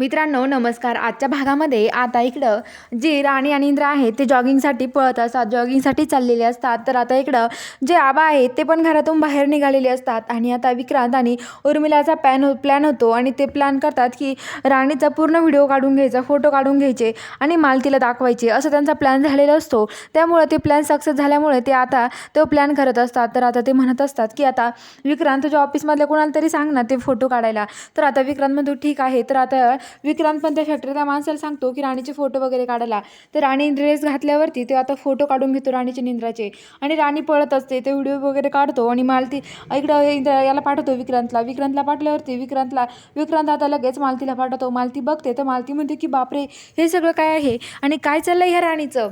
मित्रांनो नमस्कार. आजच्या भागामध्ये आता इकडं जी राणी आणि इंद्र आहेत ते जॉगिंगसाठी पळत असतात. जॉगिंगसाठी चाललेले असतात. तर आता इकडं जे आबा आहेत ते पण घरातून बाहेर निघालेले असतात. आणि आता विक्रांत आणि उर्मिलाचा पॅन हो प्लॅन होतो आणि ते प्लॅन करतात की राणीचा पूर्ण व्हिडिओ काढून घ्यायचा फोटो काढून घ्यायचे आणि मालतीला दाखवायचे. असं त्यांचा प्लॅन झालेला असतो. त्यामुळे ते प्लॅन सक्सेस झाल्यामुळे ते आता तो प्लॅन करत असतात. तर आता ते म्हणत असतात की आता विक्रांत तुझ्या ऑफिसमधल्या कोणाला तरी सांग ना ते फोटो काढायला. तर आता विक्रांत म्हणतो ठीक आहे. तर आता विक्रांत पण त्या फॅक्टरीला त्या माणसाला सांगतो की राणीचे फोटो वगैरे काढायला. तर राणी ड्रेस घातल्यावरती ते आता फोटो काढून घेतो राणीचे निंद्राचे. आणि राणी पळत असते ते व्हिडिओ वगैरे काढतो आणि मालती इकडं इंद्र याला पाठवतो विक्रांतला. विक्रांतला पाठल्यावरती विक्रांतला विक्रांत आता लगेच मालतीला पाठवतो. मालती बघते तर मालती म्हणते की बापरे हे सगळं काय आहे? आणि काय चाललं ह्या राणीचं?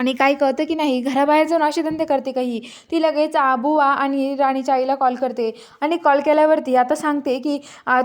आणि काही कळतं की नाही घराबाहेर जाऊन असे धंदे करते काही. ती लगेच बुवा आणि राणीच्या आईला कॉल करते. आणि कॉल केल्यावरती आता सांगते की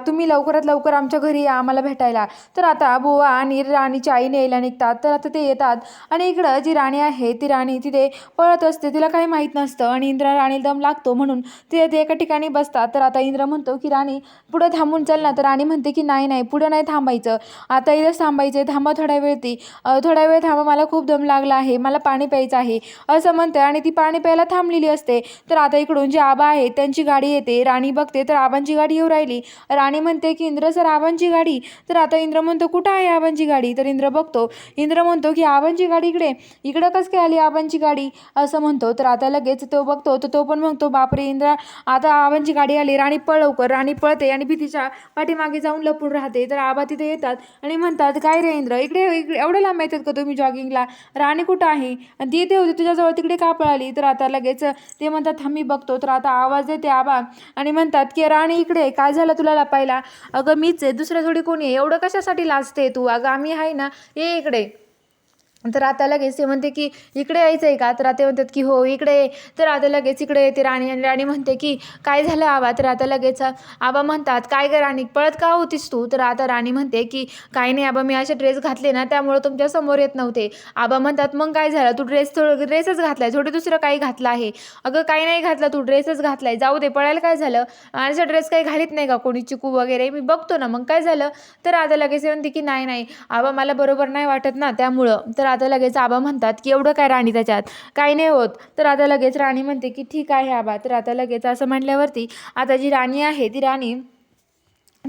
तुम्ही लवकरात लवकर आमच्या घरी या आम्हाला भेटायला. तर आता बुवा आणि राणीच्या आईने यायला निघतात. तर आता ते येतात. आणि इकडं जी राणी आहे ती राणी तिथे पळत असते. तिला काही माहीत नसतं आणि इंद्र राणीला दम लागतो म्हणून ते ते एका ठिकाणी बसतात. तर आता इंद्र म्हणतो की राणी पुढं थांबून चल ना. तर राणी म्हणते की नाही नाही पुढं नाही थांबायचं. आता इथंच थांबायचं थांबा थोड्या वेळ ती थोडा थोड्या वेळ थांबा. मला खूप दम लागला आहे. मला पाणी प्यायचं आहे. असं म्हणते आणि ती पाणी प्यायला थांबलेली असते. तर आता इकडून जे आबा आहे त्यांची गाडी येते. राणी बघते तर आबांची गाडी येऊ राहिली. राणी म्हणते की इंद्र सर आबांची गाडी. तर आता इंद्र म्हणतो कुठं आहे आबांची गाडी? तर इंद्र बघतो. इंद्र म्हणतो की आबांची गाडी इकडे इकडं कसं काय आली आबांची गाडी? असं म्हणतो. तर आता लगेच तो बघतो तर तो पण म्हणतो बापरे इंद्रा आता आबांची गाडी आली. राणी पळ लवकर. राणी पळते आणि भीतीच्या पाठीमागे जाऊन लपून राहते. तर आबा तिथे येतात आणि म्हणतात काय रे इंद्र इकडे इकडे एवढं लांब येतात का तुम्ही जॉगिंगला राणी कुठं आहे. आणि ती इथे होती तुझ्याजवळ तिकडे का पळाली? तर आता लगेच ते म्हणतात आम्ही मी बघतो. तर आता आवाज येते आबा. आणि म्हणतात की राणी इकडे काय झालं तुला लपायला? अगं मीच आहे. दुसरं थोडी कोणी आहे? एवढं कशासाठी लाजते तू? अगं आम्ही आहे ना ये इकडे. तर आता लगेच ते म्हणते की इकडे यायचं आहे का? तर आता ते म्हणतात की हो इकडे ये. तर आता लगेच इकडे येते राणी आणि राणी म्हणते की काय झालं आबा? तर आता लगेच आबा म्हणतात काय ग राणी पळत का होतीस तू? तर आता राणी म्हणते की काही नाही आबा मी असे ड्रेस घातले ना त्यामुळे तुमच्यासमोर येत नव्हते. आबा म्हणतात मग काय झालं? तू ड्रेस थोडं ड्रेसच घातलाय थोडं दुसरं काही घातलं आहे. अगं काही नाही घातलं तू ड्रेसच घातलाय जाऊ दे पळायला काय झालं? माझा ड्रेस काही घालीत नाही का? कोणी चिकू वगैरे मी बघतो ना मग काय झालं? तर आता लगेच म्हणते की नाही नाही आबा मला बरोबर नाही वाटत ना त्यामुळं. तर आता लगेच आबा म्हणतात की एवढं काय राणी त्याच्यात? काही नाही होत. तर आता लगेच राणी म्हणते की ठीक आहे आबा. तर आता लगेच असं म्हटल्यावरती आता जी राणी आहे ती राणी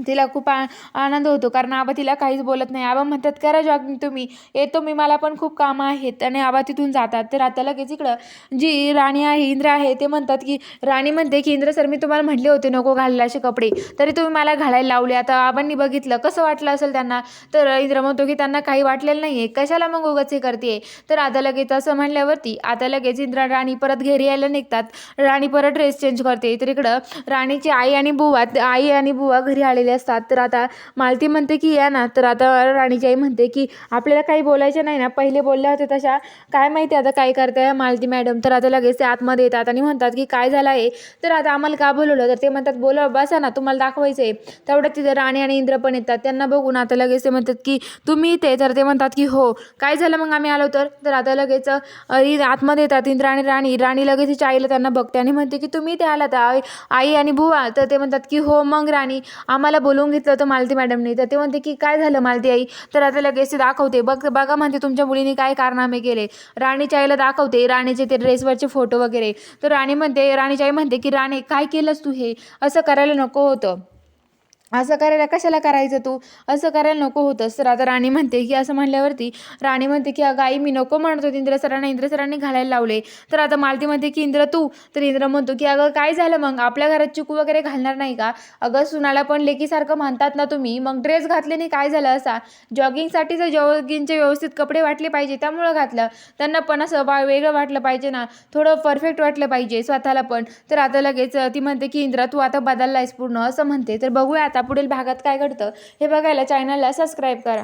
तिला खूप आ आनंद होतो कारण आबा तिला काहीच बोलत नाही. आबा म्हणतात करा जॉगिंग तुम्ही. येतो मी मला पण खूप कामं आहेत. आणि आबा तिथून जातात. तर आता लगेच इकडं जी राणी आहे इंद्र आहे ते म्हणतात की राणी म्हणते की इंद्र सर मी तुम्हाला म्हटले होते नको घालायला असे कपडे. तरी तुम्ही मला घालायला लावले. आता आबांनी बघितलं. कसं वाटलं असेल त्यांना? तर इंद्र म्हणतो की त्यांना काही वाटलेलं नाही आहे कशाला मग उगाच हे करते तर आता लगेच असं म्हणल्यावरती आता लगेच इंद्रा राणी परत घरी यायला निघतात. राणी परत ड्रेस चेंज करते. तर इकडं राणीची आई आणि बुवा आई आणि बुवा घरी आलेले असतात. तर आता मालती म्हणते की या ना. तर आता राणीची आई म्हणते की आपल्याला काही बोलायचं नाही ना. पहिले बोलल्या होत्या तशा. काय माहिती आता काय करताय मालती मॅडम. तर आता लगेच ते आतमध्ये येतात आणि म्हणतात की काय झालं आहे? तर आता आम्हाला का बोलवलं? तर ते म्हणतात बोला बसा ना. तुम्हाला दाखवायचं आहे तेवढ्यात तिथे राणी आणि इंद्र पण येतात. त्यांना बघून आता लगेच ते म्हणतात की तुम्ही इथे तर ते म्हणतात की हो. काय झालं मग आम्ही आलो तर? तर आता लगेच इ- आतमध्ये येतात इंद्र आणि राणी. राणी लगेच तिच्या आईला त्यांना बघते आणि म्हणते की तुम्ही इथे आलात आई आई आणि बुवा. तर ते म्हणतात की हो मग राणी. आम्हाला बोलवून घेतलं होतं मालती मॅडमनी तर ते म्हणते की काय झालं मालती आई? तर आता लगेच ते दाखवते. बघ बघा म्हणते तुमच्या मुलीने काय कारनामे केले? राणीच्या आईला दाखवते राणीचे ते ड्रेसवरचे फोटो वगैरे. तर राणी म्हणते राणीची आई म्हणते की राणी काय केलंस तू हे? असं करायला नको होतं. असं करायला कशाला करायचं तू? असं करायला नको होतंस. तर आता राणी म्हणते की असं म्हणल्यावरती राणी म्हणते की अगं आई मी नको म्हणत होती. इंद्र सरांना इंद्र सरांनी घालायला लावले. तर आता मालती म्हणते की इंद्र तू? तर इंद्र म्हणतो की अगं काय झालं मग? आपल्या घरात चिकू वगैरे घालणार नाही का? अगं सुनाला पण लेकीसारखं म्हणतात ना तुम्ही. मग ड्रेस घातले नाही काय झालं असा? जॉगिंगसाठी जर जॉगिंगचे व्यवस्थित कपडे वाटले पाहिजे त्यामुळं घातलं. त्यांना पण असं वा वेगळं वाटलं पाहिजे ना. थोडं परफेक्ट वाटलं पाहिजे स्वतःला पण. तर आता लगेच ती म्हणते की इंद्रा तू आता बदलला आहेस पूर्ण असं म्हणते. तर बघूया आता आता पुढील भागात काय घडतं हे बघायला चॅनलला सबस्क्राईब करा.